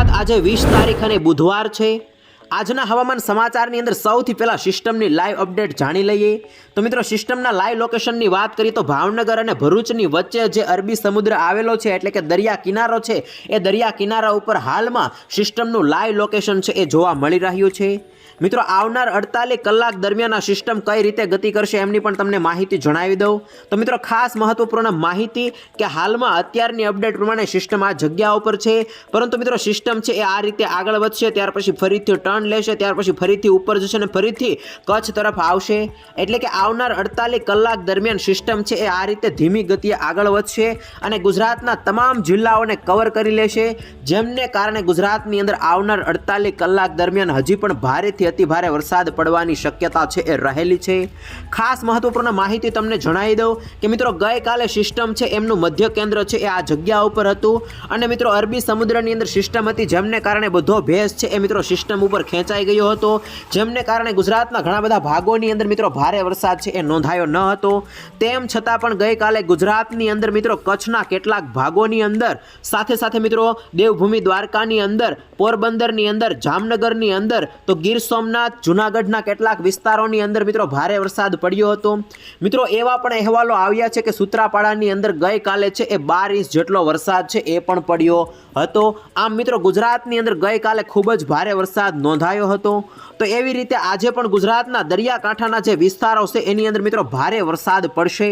ગુજરાત આજે વીસ તારીખ અને બુધવાર છે. આજના હવામાન સમાચારની અંદર સૌથી પહેલા સિસ્ટમની લાઈવ અપડેટ જાણી લઈએ. તો મિત્રો, સિસ્ટમના લાઈવ લોકેશનની વાત કરીએ તો ભાવનગર અને ભરૂચની વચ્ચે જે અરબી સમુદ્ર આવેલો છે, એટલે કે દરિયા કિનારો છે, એ દરિયા કિનારા ઉપર હાલમાં સિસ્ટમનું લાઈવ લોકેશન છે, એ જોવા મળી રહ્યું છે. મિત્રો, આવનાર અડતાલીસ કલાક દરમિયાન આ સિસ્ટમ કઈ રીતે ગતિ કરશે એમની પણ તમને માહિતી જણાવી દઉં. તો મિત્રો, ખાસ મહત્વપૂર્ણ માહિતી કે હાલમાં અત્યારની અપડેટ પ્રમાણે સિસ્ટમ આ જગ્યા ઉપર છે. પરંતુ મિત્રો સિસ્ટમ છે એ આ રીતે આગળ વધશે, ત્યાર પછી ફરીથી ટર્ન લેશે, ત્યાર પછી ફરીથી ઉપર જશે અને ફરીથી કચ્છ તરફ આવશે. એટલે કે આવનાર અડતાલીસ કલાક દરમિયાન સિસ્ટમ છે એ આ રીતે ધીમી ગતિએ આગળ વધશે અને ગુજરાતના તમામ જિલ્લાઓને કવર કરી લેશે. જેમને કારણે ગુજરાતની અંદર આવનાર અડતાલીસ કલાક દરમિયાન હજી પણ ભારેથી અતિ ભારે વરસાદ પડવાની શક્યતા છે એ રહેલી છે. ખાસ મહત્વપૂર્ણ માહિતી તમને જણાવી દઉં કે મિત્રો ગઈકાલે સિસ્ટમ છે એમનું મધ્ય કેન્દ્ર છે એ આ જગ્યા ઉપર હતું. અને મિત્રો અરબી સમુદ્રની અંદર સિસ્ટમ હતી જેમને કારણે બધો ભેસ છે એ મિત્રો સિસ્ટમ ઉપર ખેંચાઈ ગયો હતો. જેમને કારણે ગુજરાતના ઘણા બધા ભાગોની અંદર મિત્રો ભારે વરસાદ છે એ નોંધાયો ન હતો. તેમ છતાં પણ ગઈકાલે ગુજરાતની અંદર મિત્રો કચ્છના કેટલાક ભાગોની અંદર સાથે સાથે મિત્રો દેવભૂમિ દ્વારકાની અંદર પોરબંદરની અંદર જામનગરની અંદર તો ગીર સોમનાથ, જુનાગઢના કેટલાક વિસ્તારોની અંદર મિત્રો ભારે વરસાદ પડ્યો હતો. મિત્રો એવા પણ અહેવાલો આવ્યા છે કે સૂત્રાપાડાની અંદર ગઈકાલે છે એ બાર ઇંચ જેટલો વરસાદ છે એ પણ પડ્યો હતો. આમ મિત્રો ગુજરાતની અંદર ગઈકાલે ખૂબ જ ભારે વરસાદ નોંધાયો હતો. તો એવી રીતે આજે પણ ગુજરાતના દરિયાકાંઠાના જે વિસ્તારો છે એની અંદર મિત્રો ભારે વરસાદ પડશે.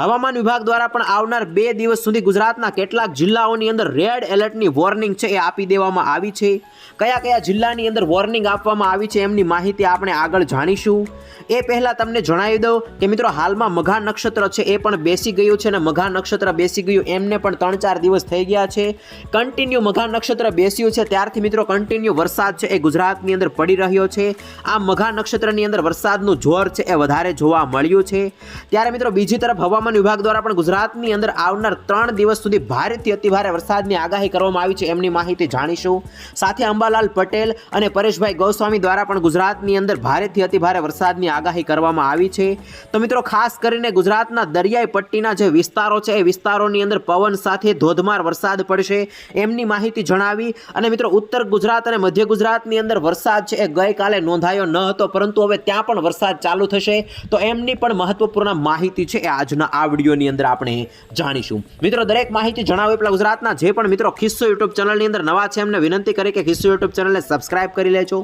હવામાન વિભાગ દ્વારા પણ આવનાર બે દિવસ સુધી ગુજરાતના કેટલાક જિલ્લાઓની અંદર રેડ એલર્ટની વોર્નિંગ છે એ આપી દેવામાં આવી છે. કયા કયા જિલ્લાની અંદર વોર્નિંગ આપવામાં આવી છે એમની માહિતી આપણે આગળ જાણીશું. એ પહેલાં તમને જણાવી દઉં કે મિત્રો હાલમાં મઘા નક્ષત્ર છે એ પણ બેસી ગયું છે અને મઘા નક્ષત્ર બેસી ગયું એમને પણ ત્રણ ચાર દિવસ થઈ ગયા છે. કન્ટિન્યુ મઘા નક્ષત્ર બેસ્યું છે ત્યારથી મિત્રો કન્ટિન્યુ વરસાદ છે એ ગુજરાતની અંદર પડી રહ્યો છે. આ મઘા નક્ષત્રની અંદર વરસાદનું જોર છે એ વધારે જોવા મળ્યું છે. ત્યારે મિત્રો બીજી તરફ હવામાન વિભાગ દ્વારા પણ ગુજરાતની અંદર આવનાર ત્રણ દિવસ સુધી ભારેથી અતિભારે વરસાદની આગાહી કરવામાં આવી છે એમની માહિતી જાણીશું. સાથે અંબાલાલ પટેલ અને પરેશભાઈ ગોસ્વામી દ્વારા પણ ગુજરાતની અંદર ભારેથી અતિભારે વરસાદની આગાહી કરવામાં આવી છે. તો મિત્રો, ખાસ કરીને ગુજરાતના દરિયાઈ પટ્ટીના જે વિસ્તારો છે, એ વિસ્તારોની અંદર પવન સાથે ધોધમાર વરસાદ પડશે એમની માહિતી જણાવી. અને મિત્રો, ઉત્તર ગુજરાત અને મધ્ય ગુજરાતની અંદર વરસાદ છે એ ગઈકાલે નોંધાયો ન હતો, પરંતુ હવે ત્યાં પણ વરસાદ ચાલુ થશે. તો એમની પણ મહત્વપૂર્ણ માહિતી છે એ આજના આ વિડીયોની અંદર આપણે જાણીશું. મિત્રો, દરેક માહિતી જણાવે પેલા ગુજરાતના. જે પણ મિત્રો, ખિસ્સો યુટ્યુબ ચેનલની અંદર નવા છે, એમને વિનંતી કરી કે ખિસ્સો યુટ્યુબ ચેનલને સબસ્ક્રાઇબ કરી લેજો.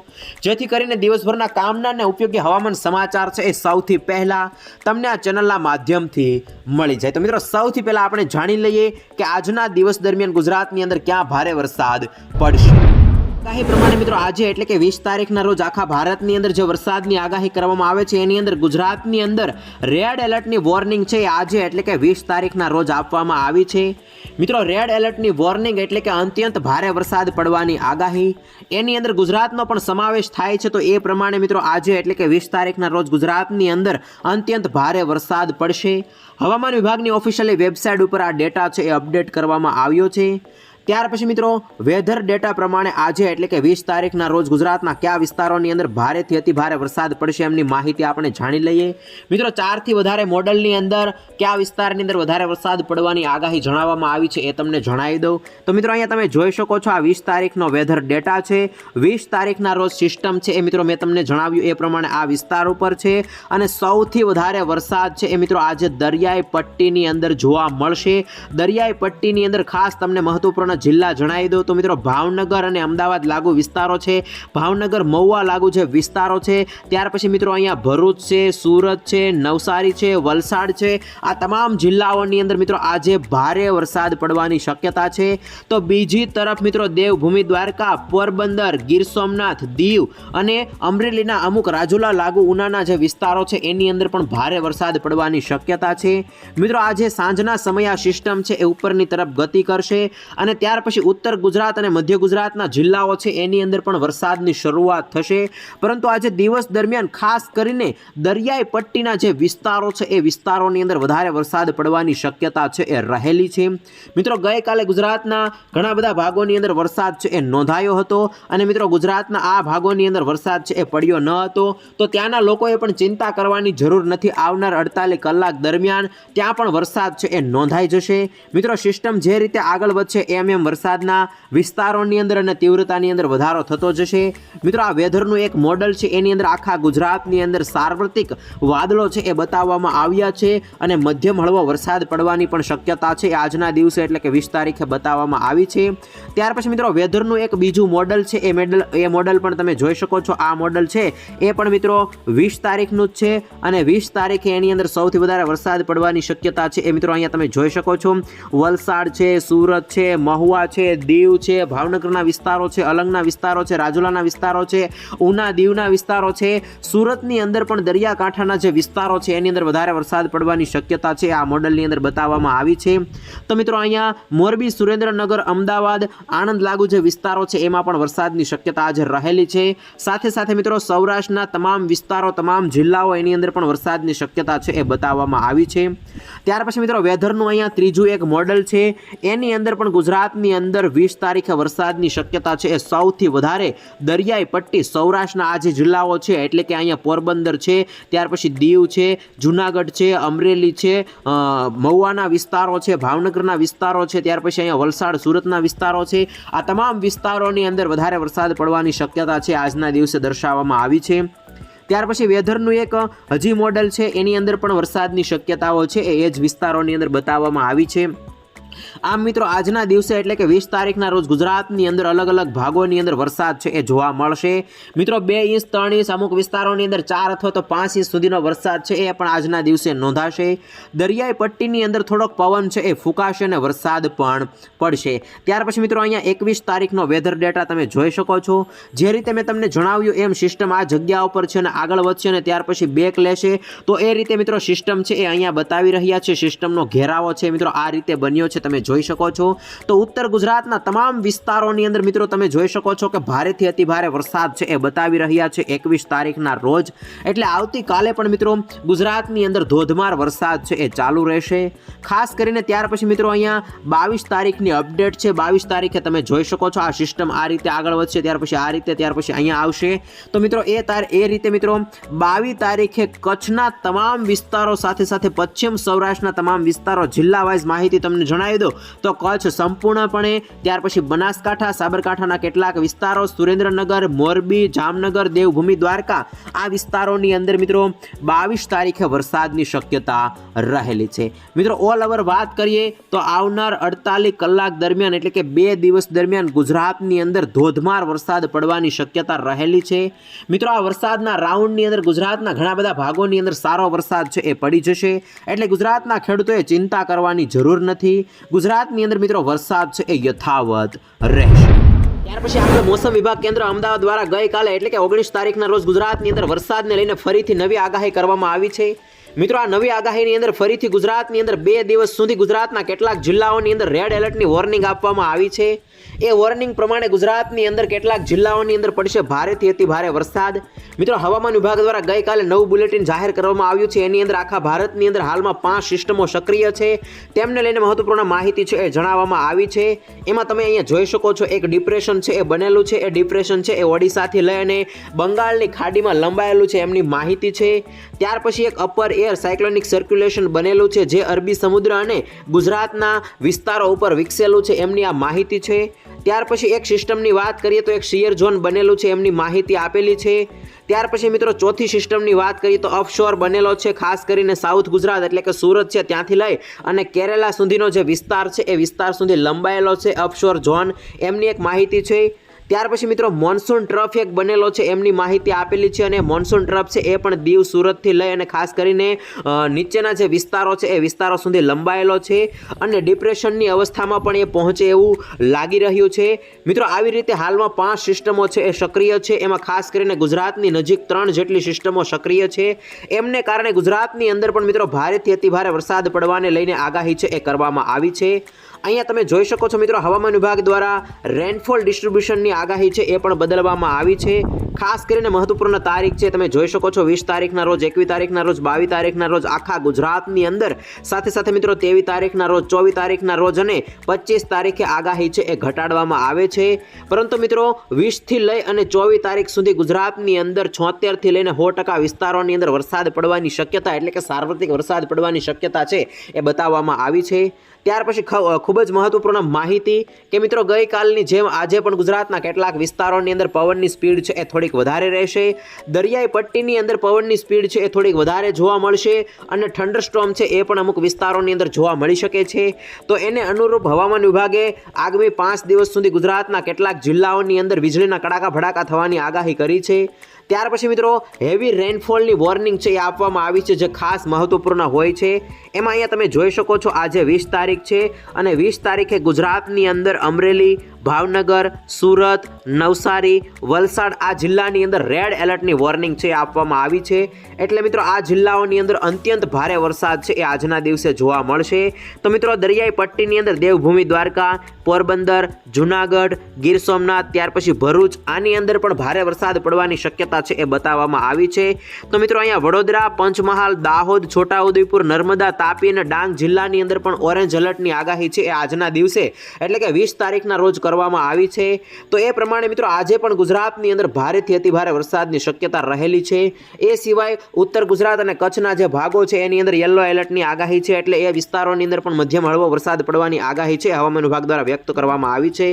જેથી કરીને દિવસભરના કામના અને ઉપયોગી હવામાન સમાચાર છે એ સૌથી પહેલા તમને આ ચેનલના માધ્યમથી મળી જાય. તો મિત્રો, સૌથી પહેલા આપણે જાણી લઈએ કે આજના દિવસ દરમિયાન ગુજરાતની અંદર ક્યાં ભારે વરસાદ પડશે. આગાહી પ્રમાણે મિત્રો આજે એટલે કે વીસ તારીખના રોજ આખા ભારતની અંદર જે વરસાદની આગાહી કરવામાં આવે છે, એની અંદર ગુજરાતની અંદર રેડ એલર્ટની વોર્નિંગ છે આજે એટલે કે વીસ તારીખના રોજ આપવામાં આવી છે. મિત્રો રેડ એલર્ટની વોર્નિંગ એટલે કે અત્યંત ભારે વરસાદ પડવાની આગાહી. એની અંદર ગુજરાતનો પણ સમાવેશ થાય છે, તો એ પ્રમાણે મિત્રો આજે એટલે કે વીસ તારીખના રોજ ગુજરાતની અંદર અત્યંત ભારે વરસાદ પડશે. હવામાન વિભાગની ઓફિશિયલી વેબસાઇટ ઉપર આ ડેટા છે એ અપડેટ કરવામાં આવ્યો છે. ત્યાર પછી મિત્રો વેધર ડેટા પ્રમાણે આજે એટલે કે વીસ તારીખના રોજ ગુજરાતના કયા વિસ્તારોની અંદર ભારેથી અતિ ભારે વરસાદ પડશે એમની માહિતી આપણે જાણી લઈએ. મિત્રો, ચારથી વધારે મોડલની અંદર કયા વિસ્તારની અંદર વધારે વરસાદ પડવાની આગાહી જણાવવામાં આવી છે એ તમને જણાવી દઉં. તો મિત્રો, અહીંયા તમે જોઈ શકો છો આ વીસ તારીખનો વેધર ડેટા છે. વીસ તારીખના રોજ સિસ્ટમ છે એ મિત્રો મેં તમને જણાવ્યું એ પ્રમાણે આ વિસ્તાર ઉપર છે અને સૌથી વધારે વરસાદ છે એ મિત્રો આજે દરિયાઈ પટ્ટીની અંદર જોવા મળશે. દરિયાઈ પટ્ટીની અંદર ખાસ તમને મહત્વપૂર્ણ જિલ્લા જણાવી દઉં. તો મિત્રો, ભાવનગર અને અમદાવાદ લાગુ વિસ્તારો છે. ભાવનગર, મહુવા લાગુ જે વિસ્તારો છે, ત્યાર પછી મિત્રો અહીંયા ભરૂચ છે, સુરત છે, નવસારી છે, વલસાડ છે. આ તમામ જિલ્લાઓની અંદર મિત્રો આજે ભારે વરસાદ પડવાની શક્યતા છે. તો બીજી તરફ મિત્રો, દેવભૂમિ, દ્વારકા, પોરબંદર, ગીર સોમનાથ, દીવ અને અમરેલીના અમુક રાજુલા લાગુ ઉનાના જે વિસ્તારો છે, એની અંદર પણ ભારે વરસાદ પડવાની શક્યતા છે. મિત્રો, આજે સાંજના સમયે આ સિસ્ટમ છે, એ ઉપરની તરફ ગતિ કરશે અને ત્યાર પછી ઉત્તર ગુજરાત અને મધ્ય ગુજરાતના જિલ્લાઓ છે, એની અંદર પણ વરસાદની શરૂઆત થશે. પરંતુ આજે દિવસ દરમિયાન ખાસ કરીને દરિયાઈ પટ્ટીના જે વિસ્તારો છે, એ વિસ્તારોની અંદર વધારે વરસાદ પડવાની શક્યતા છે, એ રહેલી છે. મિત્રો, ગઈકાલે ગુજરાતના ઘણા બધા ભાગોની અંદર વરસાદ છે, એ નોંધાયો હતો. અને મિત્રો, ગુજરાતના આ ભાગોની અંદર વરસાદ છે, એ પડ્યો ન હતો. તો ત્યાંના લોકોએ પણ ચિંતા કરવાની જરૂર નથી. આવનાર અડતાલીસ કલાક દરમિયાન ત્યાં પણ વરસાદ છે, એ નોંધાઈ જશે. મિત્રો, સિસ્ટમ જે રીતે આગળ વધશે, એમ એમ વરસાદના વિસ્તારોની અંદર અને તીવ્રતાની અંદર વધારો થતો જશે. મિત્રો, આ વેધરનું એક મોડલ છે. એની અંદર આખા ગુજરાતની અંદર સાર્વત્રિક વાદળો છે એ બતાવવામાં આવ્યા છે અને મધ્યમ હળવો વરસાદ પડવાની પણ શક્યતા છે આજના દિવસે એટલે કે વીસ તારીખે બતાવવામાં આવી છે. ત્યાર પછી મિત્રો વેધરનું એક બીજું મોડલ છે. એ મેડલ એ મોડલ પણ તમે જોઈ શકો છો. આ મોડલ છે. એ પણ મિત્રો, વીસ તારીખનું જ છે અને વીસ તારીખે એની અંદર સૌથી વધારે વરસાદ પડવાની શક્યતા છે એ મિત્રો અહીંયા તમે જોઈ શકો છો. વલસાડ છે, સુરત છે મહુવા છે, દીવ છે, ભાવનગરના વિસ્તારો છે, અલંગના વિસ્તારો છે, રાજુલાના વિસ્તારો છે, ઉના દીવના વિસ્તારો છે. સુરતની અંદર પણ દરિયાકાંઠાના જે વિસ્તારો છે, એની અંદર વધારે વરસાદ પડવાની શક્યતા છે. આ મોડલની અંદર બતાવવામાં આવી છે. તો મિત્રો, અહીંયા મોરબી સુરેન્દ્રનગર, અમદાવાદ, આણંદ લાગુ જે વિસ્તારો છે, એમાં પણ વરસાદની શક્યતા આજે રહેલી છે. સાથે સાથે મિત્રો, સૌરાષ્ટ્રના તમામ વિસ્તારો, તમામ જિલ્લાઓ એની અંદર પણ વરસાદની શક્યતા છે એ બતાવવામાં આવી છે. ત્યાર પછી મિત્રો, વેધરનું અહીંયા ત્રીજું એક મોડલ છે. એની અંદર પણ ગુજરાતની અંદર વીસ તારીખે વરસાદની શક્યતા છે એ સૌથી વધારે. દરિયાઈ પટ્ટી સૌરાષ્ટ્રના આ જે જિલ્લાઓ છે, એટલે કે અહીંયા પોરબંદર છે, ત્યાર પછી દીવ છે, જુનાગઢ છે, અમરેલી છે મહુવાના વિસ્તારો છે, ભાવનગરના વિસ્તારો છે, ત્યાર પછી અહીંયા વલસાડ, સુરતના વિસ્તારો છે. આ તમામ વિસ્તારોની અંદર વધારે વરસાદ પડવાની શક્યતા છે આજના દિવસે દર્શાવવામાં આવી છે. ત્યાર પછી વેધરનું એક હજી મોડલ છે, એની અંદર પણ વરસાદની શક્યતાઓ છે એ જ વિસ્તારોની અંદર બતાવવામાં આવી છે. આમ મિત્રો, આજના દિવસે એટલે કે વીસ તારીખના રોજ ગુજરાતની અંદર અલગ અલગ ભાગોની અંદર વરસાદ છે એ જોવા મળશે. મિત્રો, બે ઇંચ, ત્રણ ઇંચ અમુક વિસ્તારોની અંદર ચાર અથવા તો પાંચ ઇંચ સુધીનો વરસાદ છે એ પણ આજના દિવસે નોંધાશે. દરિયાઈ પટ્ટીની અંદર થોડોક પવન છે એ ફૂંકાશે અને વરસાદ પણ પડશે. ત્યાર પછી મિત્રો, અહીંયા એકવીસ તારીખનો વેધર ડેટા તમે જોઈ શકો છો. જે રીતે મેં તમને જણાવ્યું એમ સિસ્ટમ આ જગ્યા ઉપર છે અને આગળ વધશે અને ત્યાર પછી બેક લેશે. તો એ રીતે મિત્રો સિસ્ટમ છે એ અહીંયા બતાવી રહ્યા છે. સિસ્ટમનો ઘેરાવો છે મિત્રો આ રીતે બન્યો છે. તમે જોઈ શકો છો. તો ઉત્તર ગુજરાતના તમામ વિસ્તારોની અંદર મિત્રો તમે જોઈ શકો છો કે ભારેથી અતિ ભારે વરસાદ છે એ બતાવી રહ્યા છે એકવીસ તારીખના રોજ. એટલે આવતીકાલે પણ મિત્રો ગુજરાતની અંદર ધોધમાર વરસાદ છે એ ચાલુ રહેશે. ખાસ કરીને ત્યાર પછી મિત્રો અહીંયા બાવીસ તારીખની અપડેટ છે. બાવીસ તારીખે તમે જોઈ શકો છો આ સિસ્ટમ આ રીતે આગળ વધશે, ત્યાર પછી આ રીતે, ત્યાર પછી અહીંયા આવશે. તો મિત્રો એ તાર, એ રીતે મિત્રો બાવીસ તારીખે કચ્છના તમામ વિસ્તારો સાથે સાથે પશ્ચિમ સૌરાષ્ટ્રના તમામ વિસ્તારો જિલ્લા વાઇઝ માહિતી તમને જણાવી દો તો કચ્છ સંપૂર્ણપણે ત્યાર પછી બનાસકાંઠા, સાબરકાંઠાના કેટલાક વિસ્તારો, સુરેન્દ્રનગર, મોરબી, જામનગર, દેવભૂમિ, દ્વારકા, આ વિસ્તારોની અંદર મિત્રો બાવીસ તારીખે વરસાદની શક્યતા રહેલી છે. મિત્રો ઓલ ઓવર વાત કરીએ તો આવનાર અડતાલીસ કલાક દરમિયાન એટલે કે બે દિવસ દરમિયાન ગુજરાતની અંદર ધોધમાર વરસાદ પડવાની શક્યતા રહેલી છે. મિત્રો, આ વરસાદના રાઉન્ડની અંદર ગુજરાતના ઘણા બધા ભાગોની અંદર સારો વરસાદ છે એ પડી જશે. એટલે ગુજરાતના ખેડૂતોએ ચિંતા કરવાની જરૂર નથી. ગુજરાતની અંદર મિત્રો વરસાદ છે એ યથાવત રહેશે. ત્યાર પછી આપણે મોસમ વિભાગ કેન્દ્ર અમદાવાદ દ્વારા ગઈકાલે એટલે કે ઓગણીસ તારીખના રોજ ગુજરાતની અંદર વરસાદને લઈને ફરીથી નવી આગાહી કરવામાં આવી છે. મિત્રો, આ નવી આગાહીની અંદર ફરીથી ગુજરાતની અંદર બે દિવસ સુધી ગુજરાતના કેટલાક જિલ્લાઓની અંદર રેડ એલર્ટની વોર્નિંગ આપવામાં આવી છે. એ વોર્નિંગ પ્રમાણે ગુજરાતની અંદર કેટલાક જિલ્લાઓની અંદર પડશે ભારેથી અતિ ભારે વરસાદ. મિત્રો, હવામાન વિભાગ દ્વારા ગઈકાલે નવું બુલેટિન જાહેર કરવામાં આવ્યું છે. એની અંદર આખા ભારતની અંદર હાલમાં પાંચ સિસ્ટમો સક્રિય છે. તેમને લઈને મહત્વપૂર્ણ માહિતી છે એ જણાવવામાં આવી છે. એમાં તમે અહીંયા જોઈ શકો છો, એક ડિપ્રેશન છે એ બનેલું છે. એ ડિપ્રેશન છે એ ઓડિશાથી લઈને બંગાળની ખાડીમાં લંબાયેલું છે એમની માહિતી છે. ત્યાર પછી એક અપર એર સાયક્લોનિક સર્ક્યુલેશન બનેલું છે, જે અરબી સમુદ્ર અને ગુજરાતના વિસ્તારો ઉપર વિકસેલું છે એમની આ માહિતી છે. ત્યાર પછી એક સિસ્ટમની વાત કરીએ તો એક શિયર ઝોન બનેલું છે, એમની માહિતી આપેલી છે. ત્યાર પછી મિત્રો ચોથી સિસ્ટમની વાત કરીએ તો અફશોર બનેલો છે, ખાસ કરીને સાઉથ ગુજરાત એટલે કે સુરત છે, ત્યાંથી લઈ અને કેરેલા સુધીનો જે વિસ્તાર છે, એ વિસ્તાર સુધી લંબાયેલો છે અફશોર ઝોન. એમની એક માહિતી છે ત્યાર પછી મિત્રો મોન્સૂન ટ્રફ એક બનેલો છે, એમની માહિતી આપેલી છે અને મોન્સૂન ટ્રફ છે એ પણ દીવ સુરતથી લઈ અને ખાસ કરીને નીચેના જે વિસ્તારો છે એ વિસ્તારો સુધી લંબાયેલો છે અને ડિપ્રેશનની અવસ્થામાં પણ એ પહોંચે એવું લાગી રહ્યું છે. મિત્રો આવી રીતે હાલમાં પાંચ સિસ્ટમો છે એ સક્રિય છે, એમાં ખાસ કરીને ગુજરાતની નજીક ત્રણ જેટલી સિસ્ટમો સક્રિય છે. એમને કારણે ગુજરાતની અંદર પણ મિત્રો ભારેથી અતિભારે વરસાદ પડવાને લઈને આગાહી છે એ કરવામાં આવી છે. અહીંયા તમે જોઈ શકો છો મિત્રો, હવામાન વિભાગ દ્વારા રેનફોલ ડિસ્ટ્રીબ્યુશનની આગાહી છે, એ પણ બદલવામાં આવી છે. ખાસ કરીને મહત્વપૂર્ણ તારીખ છે, તમે જોઈ શકો છો, વીસ તારીખના રોજ, એકવીસ તારીખના રોજ, બાવીસ તારીખના રોજ, આખા ગુજરાતની અંદર. સાથે સાથે મિત્રો તેવીસ તારીખના રોજ, ચોવીસ તારીખના રોજ અને પચીસ તારીખે આગાહી છે, એ ઘટાડવામાં આવે છે. પરંતુ મિત્રો, વીસથી લઈ અને ચોવીસ તારીખ સુધી ગુજરાતની અંદર છોતેરથી લઈને સો ટકા વિસ્તારોની અંદર વરસાદ પડવાની શક્યતા, એટલે કે સાર્વત્રિક વરસાદ પડવાની શક્યતા છે, એ બતાવવામાં આવી છે. ત્યાર પછી ખૂબ જ મહત્વપૂર્ણ માહિતી કે મિત્રો ગઈકાલની જેમ આજે પણ ગુજરાતના કેટલાક વિસ્તારોની અંદર પવનની સ્પીડ છે એ થોડીક વધારે રહેશે. દરિયાઈ પટ્ટીની અંદર પવનની સ્પીડ છે એ થોડીક વધારે જોવા મળશે અને થંડરસ્ટોમ છે એ પણ અમુક વિસ્તારોની અંદર જોવા મળી શકે છે. તો એને અનુરૂપ હવામાન વિભાગે આગામી પાંચ દિવસ સુધી ગુજરાતના કેટલાક જિલ્લાઓની અંદર વીજળીના કડાકા ભડાકા થવાની આગાહી કરી છે. ત્યાર પછી મિત્રો હેવી રેનફોલની વોર્નિંગ છે એ આપવામાં આવી છે જે ખાસ મહત્વપૂર્ણ હોય છે. એમાં અહીંયા તમે જોઈ શકો છો આજે વીસ તારીખ છે અને વીસ તારીખે ગુજરાતની અંદર અમરેલી ભાવનગર, સુરત, નવસારી, વલસાડ આ જિલ્લાની અંદર રેડ એલર્ટની વોર્નિંગ છે આપવામાં આવી છે. એટલે મિત્રો આ જિલ્લાઓની અંદર અત્યંત ભારે વરસાદ છે એ આજના દિવસે જોવા મળશે. તો મિત્રો દરિયાઈ પટ્ટીની અંદર દેવભૂમિ દ્વારકા, પોરબંદર, જુનાગઢ, ગીર સોમનાથ, ત્યાર પછી ભરૂચ આની અંદર પણ ભારે વરસાદ પડવાની શક્યતા છે એ બતાવવામાં આવી છે. તો મિત્રો અહીંયા વડોદરા, પંચમહાલ, દાહોદ, છોટાઉદેપુર, નર્મદા, તાપી અને ડાંગ જિલ્લાની અંદર પણ ઓરેન્જ એલર્ટની આગાહી છે એ આજના દિવસે. એટલે કે વીસ તારીખના રોજ કરવામાં આવી છે. તો એ પ્રમાણે મિત્રો આજે પણ ગુજરાતની અંદર ભારેથી અતિભારે વરસાદની શક્યતા રહેલી છે. એ સિવાય ઉત્તર ગુજરાત અને કચ્છના જે ભાગો છે, એની અંદર યલો એલર્ટની આગાહી છે એટલે એ વિસ્તારોની અંદર પણ મધ્યમ હળવો વરસાદ પડવાની આગાહી છે, હવામાન વિભાગ દ્વારા વ્યક્ત કરવામાં આવી છે.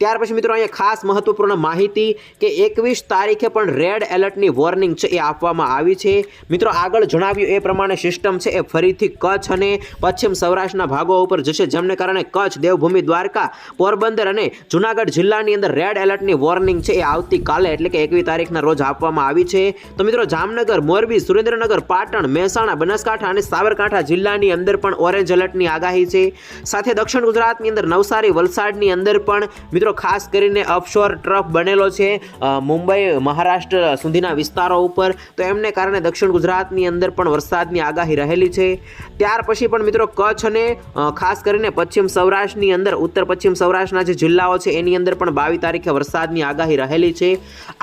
ત્યાર પછી મિત્રો અહીંયા ખાસ મહત્વપૂર્ણ માહિતી કે એકવીસ તારીખે પણ રેડ એલર્ટની વોર્નિંગ છે એ આપવામાં આવી છે. મિત્રો આગળ જણાવ્યું એ પ્રમાણે સિસ્ટમ છે એ ફરીથી કચ્છ અને પશ્ચિમ સૌરાષ્ટ્રના ભાગો ઉપર જશે, જેમને કારણે કચ્છ, દેવભૂમિ, દ્વારકા, પોરબંદર અને જુનાગઢ જિલ્લાની અંદર રેડ એલર્ટની વોર્નિંગ છે. એ આવતીકાલે એટલે કે એકવીસ તારીખના રોજ આપવામાં આવી છે. તો મિત્રો, જામનગર, મોરબી, સુરેન્દ્રનગર, પાટણ, મહેસાણા, બનાસકાંઠા અને સાબરકાંઠા જિલ્લાની અંદર પણ ઓરેન્જ એલર્ટની આગાહી છે. સાથે દક્ષિણ ગુજરાતની અંદર નવસારી, વલસાડની અંદર પણ મિત્રો, ખાસ કરીને અફશોર ટ્રફ બનેલો છે મુંબઈ, મહારાષ્ટ્ર સુધીના વિસ્તારો ઉપર. તો એમને કારણે દક્ષિણ ગુજરાતની અંદર પણ વરસાદની આગાહી રહેલી છે. ત્યાર પછી પણ મિત્રો, કચ્છ અને ખાસ કરીને પશ્ચિમ સૌરાષ્ટ્રની અંદર, ઉત્તર પશ્ચિમ સૌરાષ્ટ્રના જે જિલ્લાઓ છે, એની અંદર પણ બાવીસ તારીખે વરસાદની આગાહી રહેલી છે.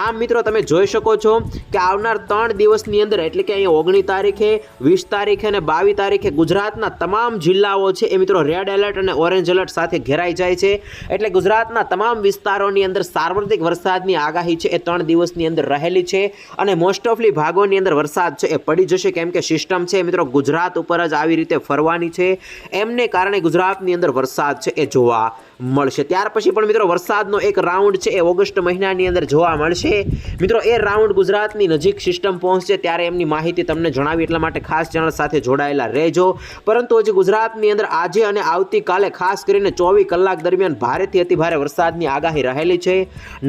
આમ મિત્રો તમે જોઈ શકો છો કે આવનાર ત્રણ દિવસની અંદર, એટલે કે અહીંયા ઓગણીસ તારીખે, વીસ તારીખે અને બાવીસ તારીખે ગુજરાતના તમામ જિલ્લાઓ છે, એ મિત્રો રેડ એલર્ટ અને ઓરેન્જ એલર્ટ સાથે ઘેરાઈ જાય છે. એટલે ગુજરાતના તમામ વિસ્તારોની અંદર સાર્વત્રિક વરસાદની આગાહી છે, એ ત્રણ દિવસની અંદર રહેલી છે અને મોસ્ટ ઓફલી ભાગોની અંદર વરસાદ છે, એ પડી જશે. કેમ કે સિસ્ટમ છે મિત્રો ગુજરાત ઉપર જ આવી રીતે ફરવાની છે. એમને કારણે ગુજરાતની અંદર વરસાદ છે, એ જોવા મળશે. ત્યાર પછી પણ મિત્રો વરસાદનો એક રાઉન્ડ છે એ ઓગસ્ટ મહિનાની અંદર જોવા મળશે. મિત્રો, એ રાઉન્ડ ગુજરાતની નજીક સિસ્ટમ પહોંચશે ત્યારે એમની માહિતી તમને જણાવી એટલા માટે ખાસ ચેનલ સાથે જોડાયેલા રહેજો. પરંતુ હજી ગુજરાતની અંદર આજે અને આવતીકાલે ખાસ કરીને ચોવીસ કલાક દરમિયાન ભારેથી અતિ ભારે વરસાદની આગાહી રહેલી છે.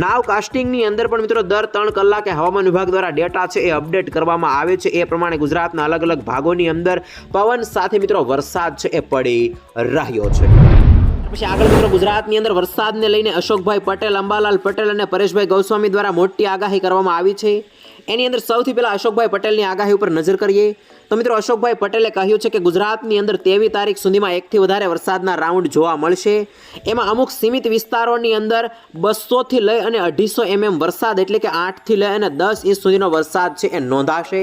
નાવ કાસ્ટિંગની અંદર પણ મિત્રો દર ત્રણ કલાકે હવામાન વિભાગ દ્વારા ડેટા છે એ અપડેટ કરવામાં આવે છે. એ પ્રમાણે ગુજરાતના અલગ અલગ ભાગોની અંદર પવન સાથે મિત્રો વરસાદ છે એ પડી રહ્યો છે. પછી આગળ મિત્રો ગુજરાતની અંદર વરસાદને લઈને અશોકભાઈ પટેલ, અંબાલાલ પટેલ અને પરેશભાઈ ગૌસ્વામી દ્વારા મોટી આગાહી કરવામાં આવી છે. એની અંદર સૌથી પહેલાં અશોકભાઈ પટેલની આગાહી ઉપર નજર કરીએ. તો મિત્રો અશોકભાઈ પટેલે કહ્યું છે કે ગુજરાતની અંદર તેવી તારીખ સુધીમાં એકથી વધારે વરસાદના રાઉન્ડ જોવા મળશે. એમાં અમુક સીમિત વિસ્તારોની અંદર બસોથી લઈ અને અઢીસો એમએમ વરસાદ એટલે કે આઠથી લઈ અને દસ ઇંચ સુધીનો વરસાદ છે એ નોંધાશે.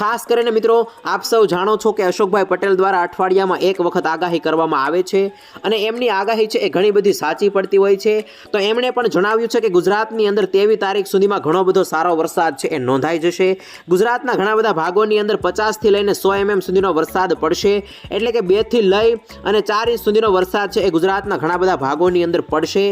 ખાસ કરીને મિત્રો આપ સૌ જાણો છો કે અશોકભાઈ પટેલ દ્વારા અઠવાડિયામાં એક વખત આગાહી કરવામાં આવે છે અને એમની આગાહી છે એ ઘણી બધી સાચી પડતી હોય છે. તો એમણે પણ જણાવ્યું છે કે ગુજરાતની અંદર તેવી તારીખ સુધીમાં ઘણો બધો સારો વરસાદ છે એ નોંધાઈ જશે. ગુજરાતના ઘણા બધા ભાગોની અંદર પચાસથી લઈને સો એમએમ સુધીનો વરસાદ પડશે. એટલે કે બેથી લઈ અને ચાર ઇંચ સુધીનો વરસાદ છે એ ગુજરાતના ઘણા બધા ભાગોની અંદર પડશે.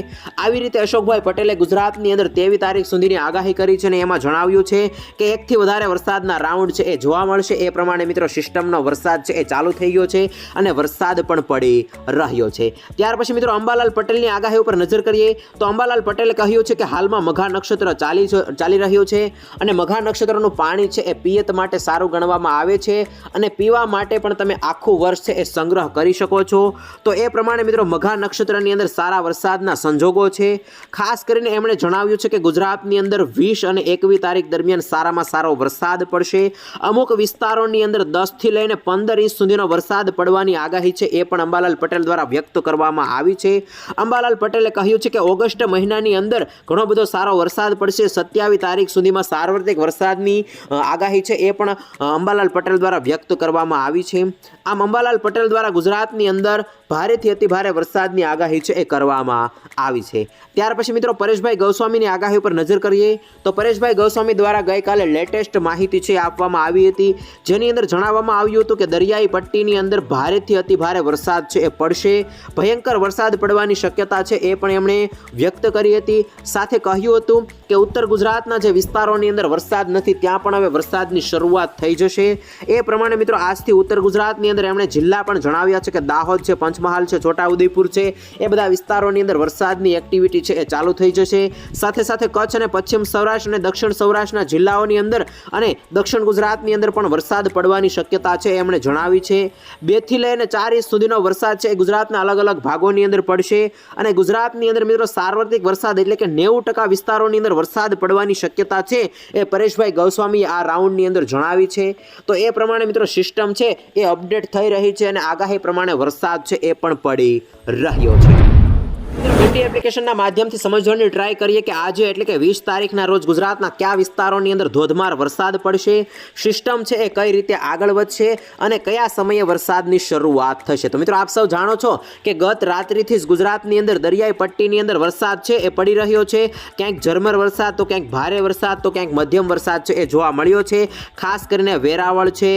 આવી રીતે અશોકભાઈ પટેલે ગુજરાતની અંદર તેવી તારીખ સુધીની આગાહી કરી છે અને એમાં જણાવ્યું છે કે એકથી વધારે વરસાદના રાઉન્ડ છે એ જોવા મળશે. એ પ્રમાણે મિત્રો સિસ્ટમનો વરસાદ છે એ ચાલુ થઈ ગયો છે અને વરસાદ પણ પડી રહ્યો છે. ત્યાર પછી મિત્રો અંબાલાલ પટેલની આગાહી ઉપર નજર કરીએ તો અંબાલાલ પટેલે કહ્યું છે કે હાલમાં મઘા નક્ષત્ર ચાલી ચાલી રહ્યું છે અને મઘા નક્ષત્રનું પાણી છે એ પિયત માટે સારું ગણવામાં આવે છે. અને પીવા માટે પણ તમે આખું વર્ષ છે એ સંગ્રહ કરી શકો છો. તો એ પ્રમાણે મિત્રો મઘા નક્ષત્રની અંદર સારા વરસાદના સંજોગો છે. ખાસ કરીને એમણે જણાવ્યું છે કે ગુજરાતની અંદર વીસ અને એકવીસ તારીખ દરમિયાન સારામાં સારો વરસાદ પડશે. અમુક વિસ્તારોની અંદર દસથી લઈને પંદર ઇંચ સુધીનો વરસાદ પડવાની આગાહી છે એ પણ અંબાલાલ પટેલ દ્વારા વ્યક્ત કરવામાં આવી છે. અંબાલાલ પટેલે કહ્યું છે કે ઓગસ્ટ મહિનાની અંદર ઘણો બધો સારો વરસાદ પડશે. સત્યાવીસ તારીખ સુધીમાં સાર્વત્રિક વરસાદની આગાહી છે એ પણ અંબાલાલ પટેલ દ્વારા વ્યક્ત કરવામાં આવી છે. આમ અંબાલાલ પટેલ દ્વારા ગુજરાતની અંદર ભારેથી અતિ ભારે વરસાદની આગાહી છે એ કરવામાં આવી છે. ત્યાર પછી મિત્રો પરેશભાઈ ગૌસ્વામીની આગાહી ઉપર નજર કરીએ તો પરેશભાઈ ગૌસ્વામી દ્વારા ગઈકાલે લેટેસ્ટ માહિતી છે આપવામાં આવી હતી. જેની અંદર જણાવવામાં આવ્યું હતું કે દરિયાઈ પટ્ટીની અંદર ભારેથી અતિ ભારે વરસાદ છે એ પડશે. ભયંકર વરસાદ પડવાની શક્યતા છે એ પણ એમણે વ્યક્ત કરી હતી. સાથે કહ્યું હતું કે ઉત્તર ગુજરાતના જે વિસ્તારોની અંદર વરસાદ નથી ત્યાં પણ હવે વરસાદની શરૂઆત થઈ જશે. એ પ્રમાણે મિત્રો આજથી ઉત્તર ગુજરાતની અંદર એમણે જિલ્લા પણ જણાવ્યા છે કે દાહોદ છે પંચમહાલ છે, છોટાઉદેપુર છે. એ બધા વિસ્તારોની અંદર વરસાદની એક્ટિવિટી છે એ ચાલુ થઈ જશે. સાથે સાથે કચ્છ અને પશ્ચિમ સૌરાષ્ટ્ર અને દક્ષિણ સૌરાષ્ટ્રના જિલ્લાઓની અંદર અને દક્ષિણ ગુજરાતની અંદર પણ વરસાદ પડવાની શક્યતા છે એમણે જણાવી છે. બેથી લઈને ચાર ઇંચ સુધીનો વરસાદ છે એ ગુજરાતના અલગ અલગ ભાગોની અંદર પડશે. અને ગુજરાતની અંદર મિત્રો સાર્વત્રિક વરસાદ એટલે કે નેવું ટકા વિસ્તારોની અંદર વરસાદ પડવાની શક્યતા છે એ પરેશભાઈ ગૌસ્વામીએ આ રાઉન્ડની અંદર જણાવી છે. તો એ પ્રમાણે મિત્રો સિસ્ટમ છે એ અપડેટ થઈ રહી છે અને આગાહી પ્રમાણે વરસાદ છે એ પણ પડી રહ્યો છે. મિત્રો એપ્લિકેશનના માધ્યમથી સમજવાની ટ્રાય કરીએ કે આજે એટલે કે વીસ તારીખના રોજ ગુજરાતના કયા વિસ્તારોની અંદર ધોધમાર વરસાદ પડશે સિસ્ટમ છે એ કઈ રીતે આગળ વધશે અને કયા સમયે વરસાદની શરૂઆત થશે. તો મિત્રો આપ સૌ જાણો છો કે ગત રાત્રિથી જ ગુજરાતની અંદર દરિયાઈ પટ્ટીની અંદર વરસાદ છે, એ પડી રહ્યો છે. ક્યાંક ઝરમર વરસાદ, તો ક્યાંક ભારે વરસાદ, તો ક્યાંક મધ્યમ વરસાદ છે એ જોવા મળ્યો છે. ખાસ કરીને વેરાવળ છે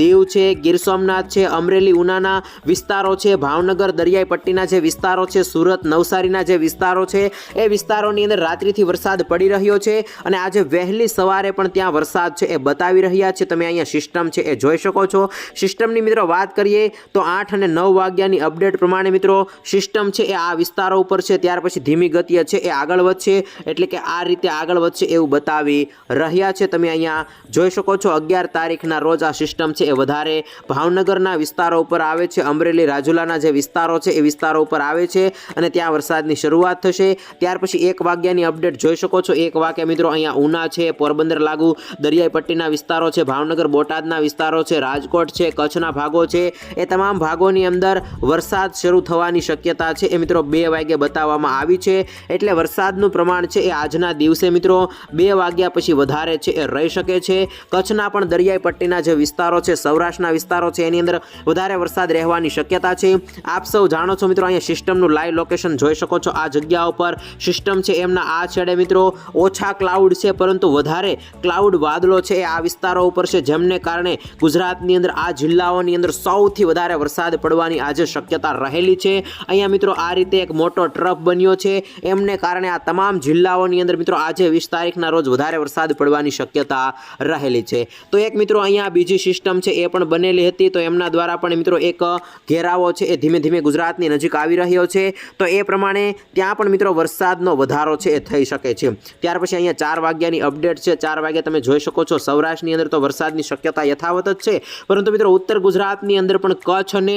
દીવ છે, ગીર સોમનાથ છે, અમરેલી, ઉનાના વિસ્તારો છે, ભાવનગર દરિયાઈ પટ્ટીના જે વિસ્તારો છે, સુરત નવસારીના જે વિસ્તારો છે, એ વિસ્તારોની અંદર રાત્રિથી વરસાદ પડી રહ્યો છે અને આજે વહેલી સવારે પણ ત્યાં વરસાદ છે એ બતાવી રહ્યા છે. તમે અહીંયા સિસ્ટમ છે એ જોઈ શકો છો. સિસ્ટમની મિત્રો વાત કરીએ તો આઠ અને નવ વાગ્યાની અપડેટ પ્રમાણે મિત્રો સિસ્ટમ છે એ આ વિસ્તારો ઉપર છે. ત્યાર પછી ધીમી ગતિએ છે એ આગળ વધશે. એટલે કે આ રીતે આગળ વધશે એવું બતાવી રહ્યા છે. તમે અહીંયા જોઈ શકો છો અગિયાર તારીખના રોજ આ સિસ્ટમ છે એ વધારે ભાવનગરના વિસ્તારો ઉપર આવે છે. અમરેલી રાજુલાના જે વિસ્તારો છે એ વિસ્તારો ઉપર આવે છે અને ત્યાં વરસાદની શરૂઆત થશે. ત્યાર પછી એક વાગ્યાની અપડેટ જોઈ શકો છો. એક વાગ્યા મિત્રો અહીંયા ઉના છે, પોરબંદર લાગુ દરિયાઈ પટ્ટીના વિસ્તારો છે, ભાવનગર, બોટાદના વિસ્તારો છે, રાજકોટ છે, કચ્છના ભાગો છે. એ તમામ ભાગોની અંદર વરસાદ શરૂ થવાની શક્યતા છે. એ મિત્રો બે વાગે બતાવવામાં આવી છે. એટલે વરસાદનું પ્રમાણ છે એ આજના દિવસે મિત્રો બે વાગ્યા પછી વધારે છે એ રહી શકે છે. કચ્છના પણ દરિયાઈ પટ્ટીના જે વિસ્તારો છે, સૌરાષ્ટ્રના વિસ્તારો છે, એની અંદર વધારે વરસાદ રહેવાની શક્યતા છે. આપ સૌ જાણો છો મિત્રો, અહીંયા સિસ્ટમનું લાઈવ લોકેશન જોઈ શકો છો આ જગ્યા ઉપર સિસ્ટમ છે એમના આ છેડે મિત્રો ઓછા ક્લાઉડ છે, પરંતુ વધારે ક્લાઉડ વાદળો છે એ આ વિસ્તારો ઉપર છે, જેમને કારણે ગુજરાતની અંદર આ જિલ્લાઓની અંદર સૌથી વધારે વરસાદ પડવાની આજે શક્યતા રહેલી છે. અહીંયા મિત્રો આ રીતે એક મોટો ટ્રફ બન્યો છે, એમને કારણે આ તમામ જિલ્લાઓની અંદર મિત્રો આજે વીસ તારીખના રોજ વધારે વરસાદ પડવાની શક્યતા રહેલી છે. તો એક મિત્રો અહીંયા બીજી સિસ્ટમ છે, એ પણ બનેલી હતી, તો એમના દ્વારા પણ મિત્રો એક ઘેરાવો છે, એ ધીમે ધીમે ગુજરાતની નજીક આવી રહ્યો છે. તો એ પ્રમાણે ત્યાં પણ મિત્રો વરસાદનો વધારો છે, એ થઈ શકે છે. ત્યાર પછી અહીંયા ચાર વાગ્યાની અપડેટ છે. ચાર વાગ્યા તમે જોઈ શકો છો, સૌરાષ્ટ્રની અંદર તો વરસાદની શક્યતા યથાવત જ છે. પરંતુ મિત્રો ઉત્તર ગુજરાતની અંદર પણ કચ્છ અને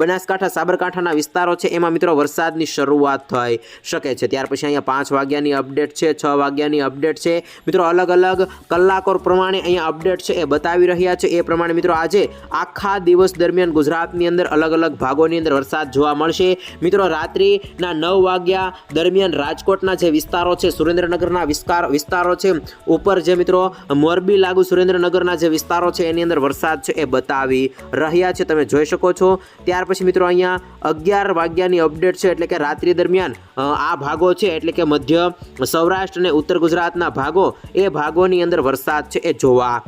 બનાસકાંઠા, સાબરકાંઠાના વિસ્તારો છે, એમાં મિત્રો વરસાદની શરૂઆત થઈ શકે છે. ત્યાર પછી અહીંયા પાંચ વાગ્યાની અપડેટ છે, છ વાગ્યાની અપડેટ છે. મિત્રો અલગ અલગ કલાકો પ્રમાણે અહીંયા અપડેટ છે, એ બતાવી રહ્યા છે. એ પ્રમાણે મિત્રો આજે આખા દિવસ દરમિયાન ગુજરાતની અંદર અલગ અલગ ભાગોની અંદર વરસાદ જોવા મળશે. મિત્રો રાત્રિના નવ વાગ્યા દરમિયાન રાજકોટના જે વિસ્તારો છે, સુરેન્દ્રનગરના વિસ્તાર વિસ્તારો છે, ઉપર જે મિત્રો મોરબી લાગુ સુરેન્દ્રનગરના જે વિસ્તારો છે, એની અંદર વરસાદ છે એ બતાવી રહ્યા છે. તમે જોઈ શકો છો. ત્યાર પછી મિત્રો અહીંયા અગિયાર વાગ્યાની અપડેટ છે, એટલે કે રાત્રિ દરમિયાન આ ભાગો છે, એટલે કે મધ્ય સૌરાષ્ટ્ર અને ઉત્તર ગુજરાતના ભાગો, એ ભાગોની અંદર વરસાદ છે એ જોવા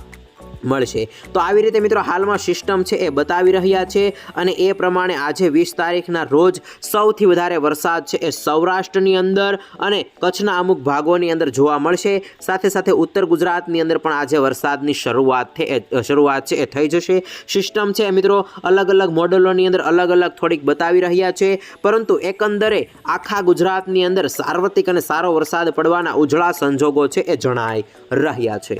મળશે. તો આવી રીતે મિત્રો હાલમાં સિસ્ટમ છે એ બતાવી રહ્યા છે અને એ પ્રમાણે આજે વીસ તારીખના રોજ સૌથી વધારે વરસાદ છે એ સૌરાષ્ટ્રની અંદર અને કચ્છના અમુક ભાગોની અંદર જોવા મળશે. સાથે સાથે ઉત્તર ગુજરાતની અંદર પણ આજે વરસાદની શરૂઆત શરૂઆત છે એ થઈ જશે. સિસ્ટમ છે મિત્રો અલગ અલગ મોડલોની અંદર અલગ અલગ થોડીક બતાવી રહ્યા છે. પરંતુ એકંદરે આખા ગુજરાતની અંદર સાર્વત્રિક અને સારો વરસાદ પડવાના ઉજળા સંજોગો છે એ જણાય રહ્યા છે.